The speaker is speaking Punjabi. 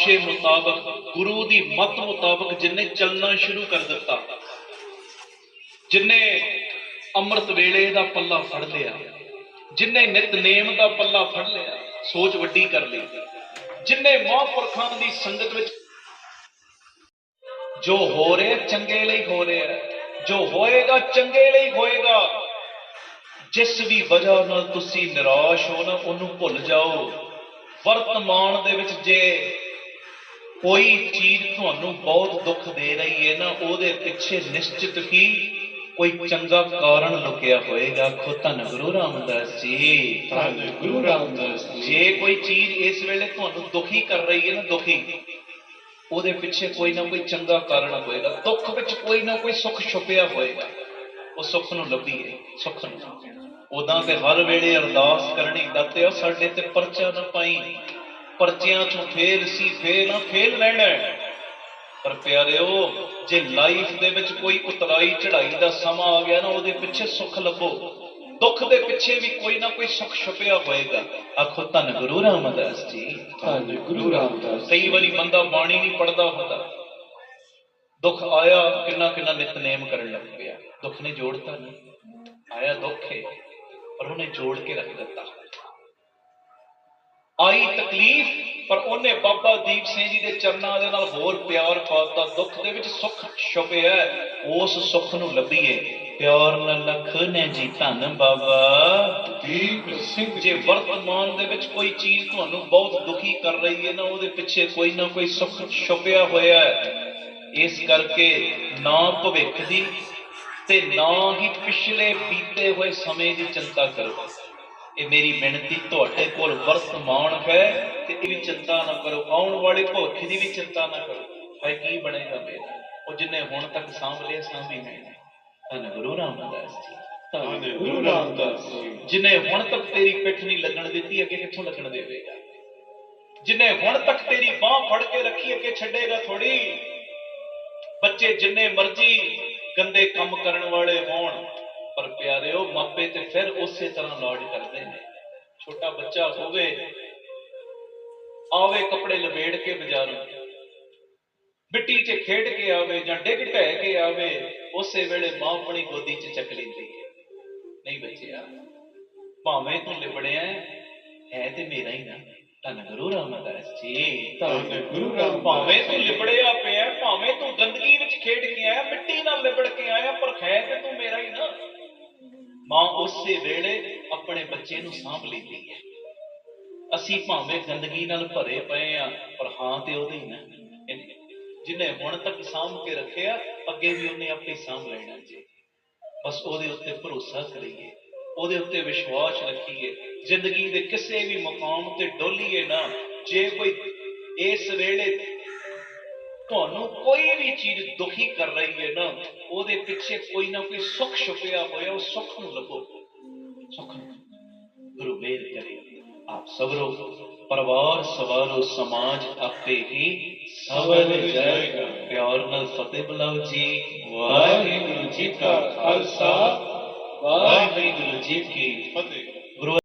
ਆਸ਼ੇ ਮੁਤਾਬਕ, ਗੁਰੂ ਦੀ ਮਤ ਮੁਤਾਬਕ ਜਿਨੇ ਚੱਲਣਾ ਸ਼ੁਰੂ ਕਰ ਦਿੱਤਾ, ਜਿਨੇ ਅੰਮ੍ਰਿਤ ਵੇਲੇ ਦਾ ਪੱਲਾ ਫੜ ਲਿਆ, ਜਿਨੇ ਨਿਤਨੇਮ ਦਾ ਪੱਲਾ ਫੜ ਲਿਆ, ਸੋਚ ਵੱਡੀ ਕਰ ਲਈ, ਜਿਨੇ ਮਹਾਂਪੁਰਖਾਂ ਦੀ ਸੰਗਤ ਵਿੱਚ ਜੋ ਹੋ ਰਿਹਾ ਚੰਗੇ ਲਈ ਹੋ ਰਿਹਾ, ਜੋ ਹੋਏਗਾ ਚੰਗੇ ਲਈ ਹੋਏਗਾ, ਜਿਸ ਵੀ ਵਜ੍ਹਾ ਨਾਲ ਤੁਸੀਂ ਨਿਰਾਸ਼ ਹੋ ਨਾ, ਉਹਨੂੰ ਭੁੱਲ ਜਾਓ। ਵਰਤਮਾਨ ਦੇ ਵਿੱਚ ਜੇ ਕੋਈ ਚੀਜ਼ ਤੁਹਾਨੂੰ ਬਹੁਤ ਦੁੱਖ ਦੇ ਰਹੀ ਹੈ ਨਾ ਉਹਦੇ ਪਿੱਛੇ ਨਿਸ਼ਚਿਤ ਹੀ ਕੋਈ ਚੰਗਾ ਕਾਰਨ ਲੁਕਿਆ ਹੋਏਗਾ। ਖੁਦ ਧੰਨ ਗੁਰੂ ਰਾਮਦਾਸ ਜੀ। ਧੰਨ ਗੁਰੂ ਰਾਮਦਾਸ ਜੀ। ਜੇ ਕੋਈ ਚੀਜ਼ ਇਸ ਵੇਲੇ ਤੁਹਾਨੂੰ ਦੁਖੀ ਕਰ ਰਹੀ ਹੈ ਨਾ ਦੁਖੀ ਉਹਦੇ ਪਿੱਛੇ ਕੋਈ ਨਾ ਕੋਈ ਚੰਗਾ ਕਾਰਨ ਹੋਏਗਾ। ਦੁੱਖ ਵਿੱਚ ਕੋਈ ਨਾ ਕੋਈ ਸੁੱਖ ਛੁਪਿਆ ਹੋਏਗਾ। ਉਹ ਸੁੱਖ ਨੂੰ ਲੱਭੀਏ ਸੁੱਖ ਨੂੰ। ਉਦਾਂ ਤੇ ਹਰ ਵੇਲੇ ਅਰਦਾਸ ਕਰਨੀ ਦਾਤਿਆ ਸਾਡੇ ਤੇ ਪਰਚਾ ਨਾ ਪਾਈ। ਪਰਚਿਆਂ ਚੋਂ ਫੇਲ ਸੀ ਫੇਲ ਨਾ ਫੇਲ ਰਹਿਣਾ। ਪਰ ਪਿਆਰਿਓ ਜੇ ਲਾਈਫ ਦੇ ਵਿੱਚ ਕੋਈ ਉਤਰਾਈ ਚੜਾਈ ਦਾ ਸਮਾਂ ਆ ਗਿਆ ਨਾ ਉਹਦੇ ਪਿੱਛੇ ਸੁੱਖ ਲੱਭੋ। ਦੁੱਖ ਦੇ ਪਿੱਛੇ ਵੀ ਕੋਈ ਨਾ ਕੋਈ ਸੁੱਖ ਛੁਪਿਆ ਹੋਏਗਾ। ਆਖੋ ਧੰਨ ਗੁਰੂ ਰਾਮਦਾਸ ਜੀ। ਧੰਨ ਗੁਰੂ ਰਾਮਦਾਸ ਕਈ ਵਾਰੀ ਬੰਦਾ ਬਾਣੀ ਨਹੀਂ ਪੜਦਾ ਹੁੰਦਾ। ਦੁੱਖ ਆਇਆ ਕਿੰਨਾ ਕਿੰਨਾ ਨਿਤਨੇਮ ਕਰਨ ਲੱਗ ਪਿਆ। ਦੁੱਖ ਨੇ ਜੋੜਤਾ ਨਹੀਂ। ਆਇਆ ਦੁੱਖ ਹੈ ਪਰ ਉਹਨੇ ਜੋੜ ਕੇ ਰੱਖ ਦਿੱਤਾ। ਆਈ ਤਕਲੀਫ ਪਰ ਉਹਨੇ ਬਾਬਾ ਦੀਪ ਸਿੰਘ ਜੀ ਦੇ ਚਰਨਾਂ ਦੇ ਨਾਲ ਹੋਰ ਪਿਆਰ ਪਾਤਾ ਦੁੱਖ ਦੇ ਵਿੱਚ ਸੁੱਖ ਛੁਪਿਆ। ਉਸ ਸੁੱਖ ਨੂੰ ਲੱਭੀਏ। ਪਿਆਰ ਨਾਲ ਲਖ ਨੇ ਜੀ ਧੰਨ ਬਾਬਾ। ਦੀਪ ਸਿੰਘ ਜੇ ਵਰਤਮਾਨ ਦੇ ਵਿੱਚ ਕੋਈ ਚੀਜ਼ ਤੁਹਾਨੂੰ ਬਹੁਤ ਦੁਖੀ ਕਰ ਰਹੀ ਹੈ ਨਾ ਉਹਦੇ ਪਿੱਛੇ ਕੋਈ ਨਾ ਕੋਈ ਸੁੱਖ ਛੁਪਿਆ ਹੋਇਆ ਹੈ ਇਸ ਕਰਕੇ ਨਾ ਭਵਿੱਖ ਦੀ ਤੇ ਨਾ ਹੀ ਪਿਛਲੇ ਬੀਤੇ ਹੋਏ ਸਮੇਂ ਦੀ ਚਿੰਤਾ ਕਰੋ। ਇਹ ਮੇਰੀ ਬੇਨਤੀ ਤੁਹਾਡੇ ਕੋਲ ਵਰਤਮਾਨ ਹੈ ਤੇ ਇਹ ਵੀ ਚਿੰਤਾ ਨਾ ਕਰੋ ਆਉਣ ਵਾਲੇ ਭਵਿੱਖ ਦੀ ਵੀ ਚਿੰਤਾ ਨਾ ਕਰੋ। ਭਾਈ ਕੀ ਬਣੇਗਾ ਮੇਰਾ? ਉਹ ਜਿੰਨੇ ਹੁਣ ਤੱਕ ਸਾਂਭ ਲਿਆ ਸਾਂਭੀ ਨਹੀਂ। ਧੰਨ ਗੁਰੂ ਰਾਮਦਾਸ ਜੀ। ਧੰਨ ਗੁਰੂ ਰਾਮਦਾਸ ਜੀ। ਜਿਨੇ ਹੁਣ ਤੱਕ ਤੇਰੀ ਪਿੱਠ ਨਹੀਂ ਲੱਗਣ ਦਿੱਤੀ ਅੱਗੇ ਕਿੱਥੋਂ ਲੱਗਣ ਦੇਵੇਗਾ ਜਿਨੇ ਹੁਣ ਤੱਕ ਤੇਰੀ ਬਾਹ ਫੜ ਕੇ ਰੱਖੀ ਅੱਗੇ ਛੱਡੇਗਾ ਥੋੜੀ ਬੱਚੇ ਜਿੰਨੇ ਮਰਜ਼ੀ ਗੰਦੇ ਕੰਮ ਕਰਨ ਵਾਲੇ ਹੋਣ ਪਰ ਪਿਆਰਿਓ ਮਾਪੇ ਤੇ ਫਿਰ ਉਸੇ ਤਰ੍ਹਾਂ ਲਾਡ ਕਰਦੇ ਨੇ। ਛੋਟਾ ਬੱਚਾ ਹੋਵੇ ਆਵੇ ਕੱਪੜੇ ਲਵੇੜ ਕੇ ਬਾਜ਼ਾਰੋਂ। ਮਿੱਟੀ 'ਚ ਖੇਡ ਕੇ ਆਵੇ ਜਾਂ ਡਿੱਗ ਢਹਿ ਕੇ ਆਵੇ ਉਸੇ ਵੇਲੇ ਮਾਂ ਆਪਣੀ ਗੋਦੀ 'ਚ ਚੱਕ ਲੈਂਦੀ ਹੈ। ਨਹੀਂ ਬੱਚਿਆ ਭਾਵੇਂ ਤੂੰ ਲਿਬੜਿਆ ਹੈ, ਤੇ ਮੇਰਾ ਹੀ ਨਾ। ਧੰਨ ਗੁਰੂ ਰਾਮਦਾਸ ਜੀ। ਧੰਨ ਗੁਰੂ ਰਾਮਦਾਸ ਭਾਵੇਂ ਤੂੰ ਲਿਬੜਿਆ ਪਿਆ ਭਾਵੇਂ ਤੂੰ ਗੰਦਗੀ ਵਿੱਚ ਖੇਡ ਕੇ ਆਇਆ ਮਿੱਟੀ ਨਾਲ ਲਿਬੜ ਕੇ ਆਇਆ ਪਰ ਹੈ ਤੇ ਤੂੰ ਮੇਰਾ ਹੀ ਨਾ। ਮਾਂ ਉਸੇ ਵੇਲੇ ਆਪਣੇ ਬੱਚੇ ਨੂੰ ਸਾਂਭ ਲੈਂਦੀ ਹੈ। ਅਸੀਂ ਭਾਵੇਂ ਗੰਦਗੀ ਨਾਲ ਭਰੇ ਪਏ ਆ ਪਰ ਹਾਂ ਤੇ ਉਹਦੇ ਨਾ। ਇਹਨੇ- ਹੁਣ ਤੱਕ ਸਾਂਭ ਕੇ ਰੱਖਿਆ, ਅੱਗੇ ਵੀ ਉਹਨੇ ਆਪੇ ਸਾਂਭ ਲੈਣਾ ਜੀ। ਬਸ ਉਹਦੇ ਉੱਤੇ ਭਰੋਸਾ ਕਰੀਏ, ਉਹਦੇ ਉੱਤੇ ਵਿਸ਼ਵਾਸ ਰੱਖੀਏ। ਜ਼ਿੰਦਗੀ ਦੇ ਕਿਸੇ ਵੀ ਮੁਕਾਮ ਤੇ ਡੋਲੀਏ ਨਾ। ਜੇ ਕੋਈ ਇਸ ਵੇਲੇ ਤੁਹਾਨੂੰ ਕੋਈ ਵੀ ਚੀਜ਼ ਦੁਖੀ ਕਰ ਰਹੀ ਹੈ ਨਾ, ਉਹਦੇ ਪਿੱਛੇ ਕੋਈ ਨਾ ਕੋਈ ਸੁੱਖ ਛੁਪਿਆ ਹੋਇਆ, ਉਹ ਸੁੱਖ ਨੂੰ ਲੱਭੋ। ਸੁੱਖ ਗੁਰੂ ਮੇਰ ਕਰੇ। ਆਪ ਸਬਰੋ ਪਰਿਵਾਰ ਸਵਾਰੋ, ਸਮਾਜ ਆਪੇ ਹੀ ਸਵਰ ਜਾਏਗਾ। ਪਿਆਰ ਨਾਲ ਫਤਿਹ ਬੁਲਾਓ ਜੀ। ਵਾਹਿਗੁਰੂ ਜੀ ਕਾ ਖਾਲਸਾ। ਵਾਹਿਗੁਰੂ ਜੀ ਕੀ ਫਤਿਹ। ਗੁਰੂ